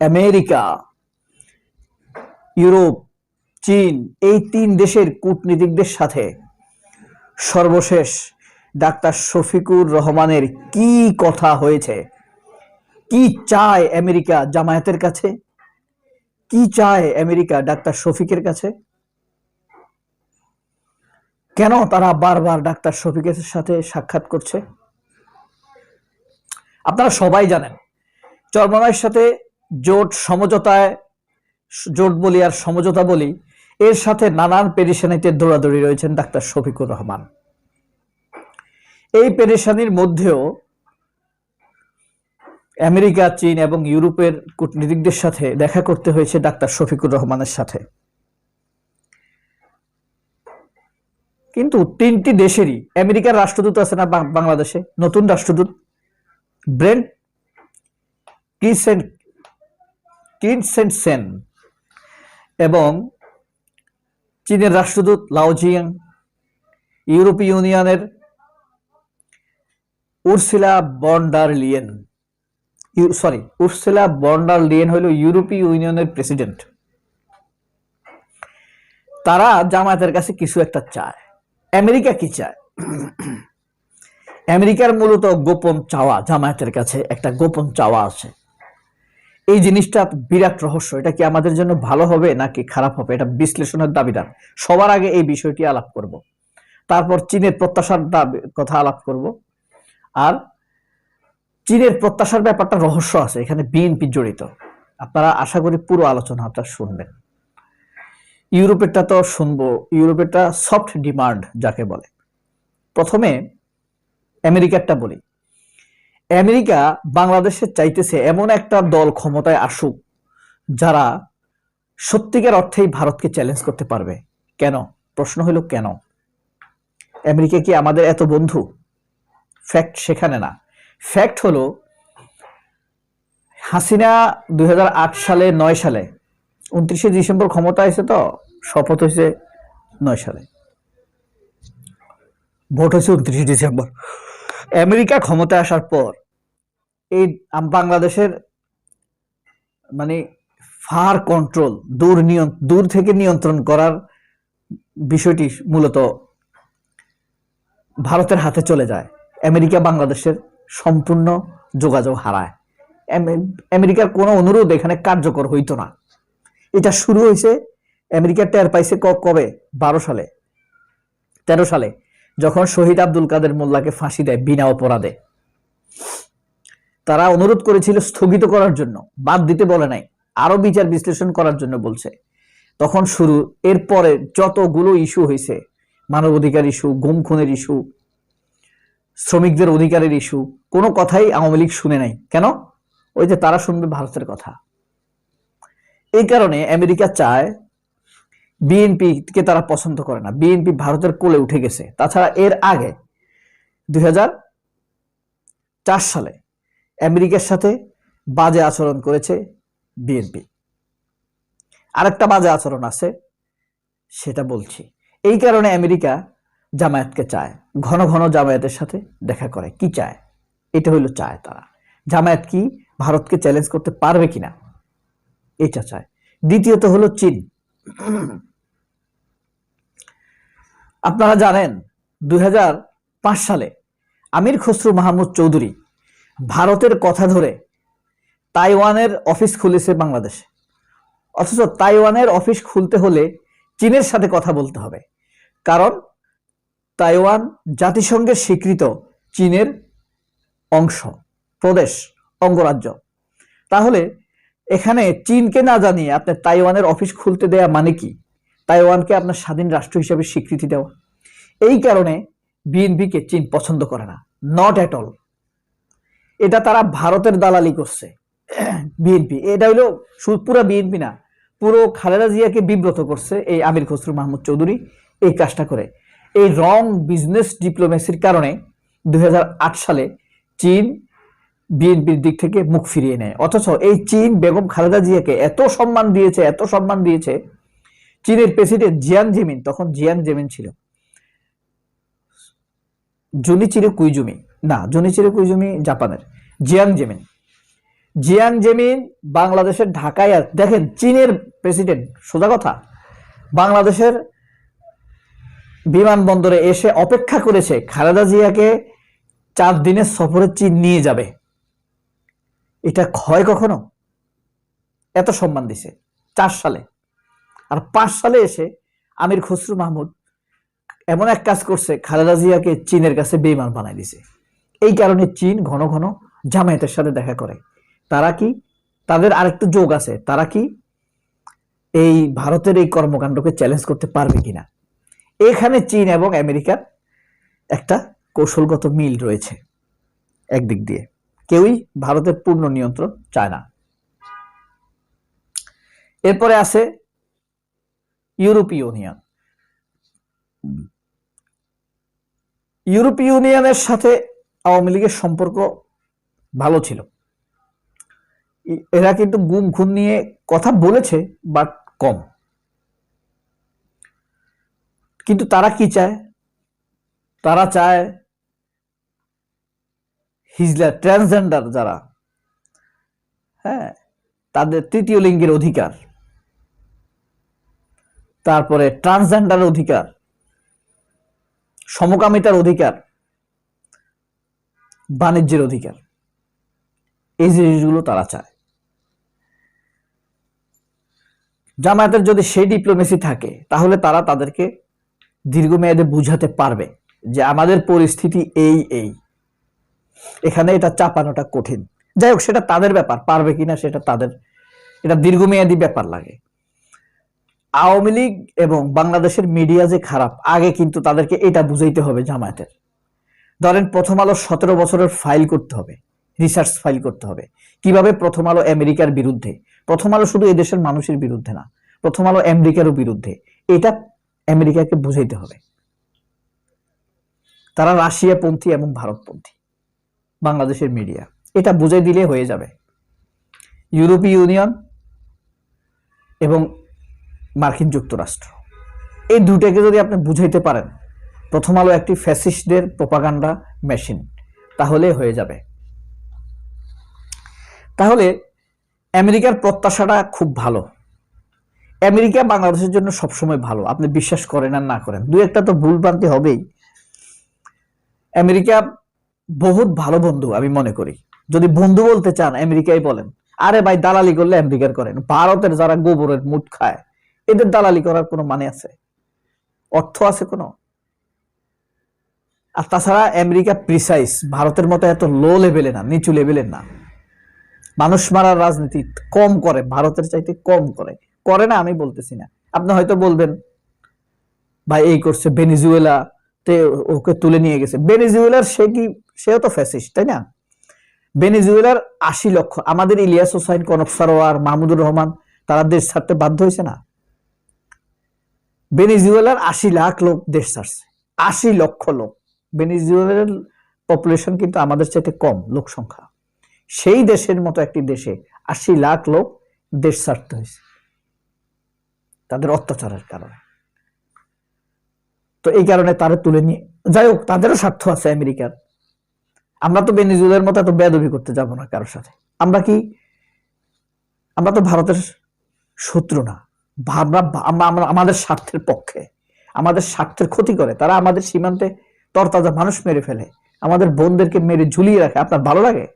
America, Europe, চীন, এই তিন দেশের কূটনীতিকদের সাথে সর্বশেষ ডাক্তার শফিকুর রহমানের কি কথা হয়েছে? কি চায় আমেরিকা জামায়াতের কাছে? কি চায় আমেরিকা ডাক্তার শফিকের কাছে? কেন তারা বারবার ডাক্তার শফিকের সাথে সাক্ষাৎ করছে? আপনারা সবাই জানেন, চরমনায়ের সাথে জোট সমঝোতায়, জোট বলি আর সমঝোতা বলি, এর সাথে নানান পেরেশানিতে দৌড়াদৌড়ি রয়েছেন ডাক্তার শফিকুর রহমান। এই পেরেশানির মধ্যেও আমেরিকা, চীন এবং ইউরোপের কূটনীতিকদের সাথে দেখা করতে হয়েছে ডাক্তার শফিকুর রহমানের সাথে। কিন্তু তিনটি দেশেরই, আমেরিকার রাষ্ট্রদূত আছে না বাংলাদেশে, নতুন রাষ্ট্রদূত, ব্রেন্ট ক্রিসেন ক্রিনসেনসেন এবং চীনের রাষ্ট্রদূত লাওজিয়াং ইউরোপীয় ইউনিয়নের Ursula von der Leyen sorry Ursula von der Leyen হলো ইউরোপীয় ইউনিয়নের প্রেসিডেন্ট। তারা জামায়াতের কাছে কিছু একটা চায়। আমেরিকা কি চায়? আমেরিকার মূলত গোপন চাওয়া, জামায়াতের কাছে একটা গোপন চাওয়া আছে। এই জিনিসটা বিরাট রহস্য। এটা কি আমাদের জন্য ভালো হবে নাকি খারাপ হবে? এটা বিশ্লেষণের দাবিদার। সবার আগে এই বিষয়টি আলাপ করব। তারপর চীনের প্রত্যাশার দাবি- কথা আলাপ করব। আর চীনের প্রত্যাশার ব্যাপারটা রহস্য আছে, এখানে বিএনপি জড়িত। আপনারা আশা করি পুরো আলোচনা আপনারা শুনবেন। ইউরোপেরটা তো শুনব, ইউরোপেরটা সফট ডিমান্ড যাকে বলে। প্রথমে আমেরিকারটা বলি। আমেরিকা বাংলাদেশে চাইতেছে এমন একটা দল ক্ষমতায় আসুক, যারা সত্যিকার অর্থেই ভারতকে চ্যালেঞ্জ করতে পারবে। কেন? প্রশ্ন হলো কেন? আমেরিকা কি আমাদের এত বন্ধু? ফ্যাক্ট সেখানে না। ফ্যাক্ট হলো, হাসিনা দুই হাজার আট সালে, নয় সালে, উনত্রিশে ডিসেম্বর ক্ষমতা এসে তো, শপথ হয়েছে নয় সালে। ভোট হয়েছে উনত্রিশে ডিসেম্বর। আমেরিকা ক্ষমতায় আসার পর এই বাংলাদেশের মানে ফার কন্ট্রোল, দূর নিয়ন- দূর থেকে নিয়ন্ত্রণ করার বিষয়টি মূলত ভারতের হাতে চলে যায়। আমেরিকা বাংলাদেশের সম্পূর্ণ যোগাযোগ হারায়। আমেরিকার কোনো অনুরোধ এখানে কার্যকর হইতো না। এটা শুরু হয়েছে আমেরিকা টের পাইছে কবে? বারো সালে। তেরো সালে, যখন শহীদ আব্দুল কাদের মোল্লাকে ফাঁসি দেয় বিনা অপরাধে। তারা অনুরোধ করেছিল স্থগিত করার জন্য, বাদ দিতে বলে নাই আরও বিচার বিশ্লেষণ করার জন্য বলছে। তখন শুরু, এরপরে যতগুলো ইস্যু হয়েছে, মানবাধিকার ইস্যু, গুম খুনের ইস্যু, শ্রমিকদের অধিকারের ইস্যু, কোনো কথাই আওয়ামী লীগ শুনে নাই। কেন? ওই যে তারা শুনবে ভারতের কথা। এই কারণে আমেরিকা চায় বিএনপি কে তারা পছন্দ করে না। বিএনপি ভারতের কোলে উঠে গেছে। তাছাড়া এর আগে দুই হাজার চার সালে আমেরিকার সাথে বাজে আচরণ করেছে বিএনপি। আরেকটা বাজে আচরণ আছে, সেটা বলছি। এই কারণে আমেরিকা জামায়াতকে চায়, ঘন ঘন জামায়াতের সাথে দেখা করে। কি চায়? এটা হইল চায় তারা। জামায়াত কি ভারতকে চ্যালেঞ্জ করতে পারবে কিনা? এটা চায়। দ্বিতীয়ত হলো চীন। আপনারা জানেন দু হাজার পাঁচ সালে আমির খসরু মাহমুদ চৌধুরী ভারতের কথা ধরে তাইওয়ানের অফিস খুলেছে বাংলাদেশে। অথচ তাইওয়ানের অফিস খুলতে হলে চীনের সাথে কথা বলতে হবে। কারণ তাইওয়ান জাতিসংঘের স্বীকৃত চীনের অংশ, প্রদেশ, অঙ্গরাজ্য। তাহলে এখানে চীনকে না জানিয়ে আপনি তাইওয়ানের অফিস খুলতে দেয়া মানে কি? তাইওয়ানকে আপনার স্বাধীন রাষ্ট্র হিসেবে স্বীকৃতি দেওয়া। এই কারণে বিএনপিকে চীন পছন্দ করে না। নট অ্যাট অল এটা তারা ভারতের দালালি করছে, বিএনপি। এটা হইল পুরো বিএনপি না, পুরো খালেদা জিয়াকে বিব্রত করছে এই আমির খসরু মাহমুদ চৌধুরী এই কাজটা করে। এই রং বিজনেস ডিপ্লোমেসির কারণে দুই হাজার আট সালে চীন বিএনপির দিক থেকে মুখ ফিরিয়ে নেয়। অথচ এই চীন বেগম খালেদা জিয়াকে এত সম্মান দিয়েছে, এত সম্মান দিয়েছে, চীনের প্রেসিডেন্ট জিয়াং জেমিন, তখন জিয়াং জেমিন ছিল। জুনিচিরে কুইজুমি। না জুনিচিরে কুইজুমি জাপানের, জিয়াং জেমিন। জিয়াং জেমিন বাংলাদেশের ঢাকায় দেখেন, চীনের প্রেসিডেন্ট, সোজা কথা। বাংলাদেশের বিমানবন্দরে এসে অপেক্ষা করেছে, খালেদা জিয়াকে চার দিনের সফরে চীন নিয়ে যাবে। এটা ক্ষয় কখনো? এত সম্মান দিছে। চার সালে। আর পাঁচ সালে এসে আমির খসরু মাহমুদ এমন এক কাজ করছে, খালেদা জিয়াকে চীনের কাছে বেইমান বানাই দিছে। এই কারণে চীন ঘন ঘন জামায়াতের সাথে দেখা করে। তারা কি তাদের আরেকটু যোগ আছে? তারা কি এই ভারতের এই কর্মকাণ্ডকে চ্যালেঞ্জ করতে পারবে কিনা? এখানে চীন এবং আমেরিকার একটা কৌশলগত মিল রয়েছে একদিক দিয়ে। কেউই ভারতের পূর্ণ নিয়ন্ত্রণ চায় না। এরপরে আছে ইউরোপীয় ইউনিয়ন। ইউরোপীয় ইউনিয়নের সাথে আওয়ামী লীগের সম্পর্ক ভালো ছিল। এরা কিন্তু গুম খুন নিয়ে কথা বলেছে বাট কম। কিন্তু তারা কি চায়? তারা চায় হিজলার ট্রান্সজেন্ডার যারা হ্যাঁ তাদের তৃতীয় লিঙ্গের অধিকার। তারপরে ট্রান্সজেন্ডার অধিকার, সমকামিতার অধিকার। বাণিজ্যের অধিকার। এই জিনিসগুলো তারা চায়। জামায়াতের যদি সেই ডিপ্লোমেসি থাকে, তাহলে তারা তাদেরকে দীর্ঘমেয়াদে বুঝাতে পারবে যে আমাদের পরিস্থিতি এই এই। এখানে এটা চাপানোটা কঠিন। যাই হোক, সেটা তাদের ব্যাপার, পারবে কিনা সেটা তাদের, এটা দীর্ঘমেয়াদী ব্যাপার লাগে। আওয়ামী লীগ এবং বাংলাদেশের মিডিয়া যে খারাপ, আগে কিন্তু তাদেরকে এটা বুঝাইতে হবে জামায়াতের। ধরেন প্রথম আলো সতেরো বছরের ফাইল করতে হবে রিসার্চ ফাইল করতে হবে। কীভাবে প্রথম আলো আমেরিকার বিরুদ্ধে? প্রথম আলো শুধু এদেশের মানুষের বিরুদ্ধে না, প্রথম আলো আমেরিকারও বিরুদ্ধে। এটা আমেরিকাকে বুঝাইতে হবে। তারা রাশিয়াপন্থী এবং ভারতপন্থী, বাংলাদেশের মিডিয়া এটা বুঝাই দিলে হয়ে যাবে। ইউরোপীয় ইউনিয়ন এবং মার্কিন যুক্তরাষ্ট্র। এই দুটাকে যদি আপনি বুঝাইতে পারেন প্রথম আলো একটি ফ্যাসিস্টদের প্রপাগান্ডা মেশিন। তাহলে হয়ে যাবে। তাহলে আমেরিকার প্রত্যাশাটা খুব ভালো। আমেরিকা বাংলাদেশের জন্য সবসময় ভালো। আপনি বিশ্বাস করেন আর না করেন। দু একটা তো ভুল ভ্রান্তি হবেই। আমেরিকা বহুত ভালো বন্ধু, আমি মনে করি। যদি বন্ধু বলতে চান, আমেরিকাই বলেন। আরে ভাই, দালালি করলে আমেরিকার করেন। ভারতের যারা গোবরের মুঠ খায়, এদের দালালি করার কোনো মানে আছে? অর্থ আছে কোনো? আর তাছাড়া আমেরিকা প্রিসাইজ ভারতের মতো এত লো লেভেলে না, নিচু লেভেলের না। মানুষ মারার রাজনীতি কম করে, ভারতের চাইতে কম করে। করে না, আমি বলতেছি না। আপনি হয়তো বলবেন, ভাই, এই করছে ভেনিজুয়েলা তে ওকে তুলে নিয়ে গেছে। ভেনিজুয়েলার সে কি, সেও তো ফ্যাসিস্ট তাই না? ভেনিজুয়েলার আশি লক্ষ, আমাদের ইলিয়াস হোসাইন কনক সারোয়ার, মাহমুদুর রহমান, তারা দেশ ছাড়তে বাধ্য হয়েছে না? ভেনিজুয়েলার আশি লাখ লোক দেশ ছাড়ছে। আশি লক্ষ লোক। ভেনিজুয়েলার পপুলেশন কিন্তু আমাদের চাইতে কম লোক সংখ্যা। সেই দেশের মতো একটি দেশে আশি লাখ লোক দেশ ছাড়তে হয়েছে। তাদের অত্যাচারের কারণে। তো এই কারণে তারা তুলে নিয়ে যাই হোক, তাদেরও স্বার্থ আছে আমেরিকার। আমরা তো বেনিজুয়েলার মতো এত বেদবি করতে যাব না কারোর সাথে। আমরা কি আমরা তো ভারতের শত্রু না। আমরা আমাদের স্বার্থের পক্ষে। আমাদের স্বার্থের ক্ষতি করে। তারা আমাদের সীমান্তে তরতাজা মানুষ মেরে ফেলে। আমাদের বোনদেরকে মেরে ঝুলিয়ে রাখে। আপনার ভালো লাগে?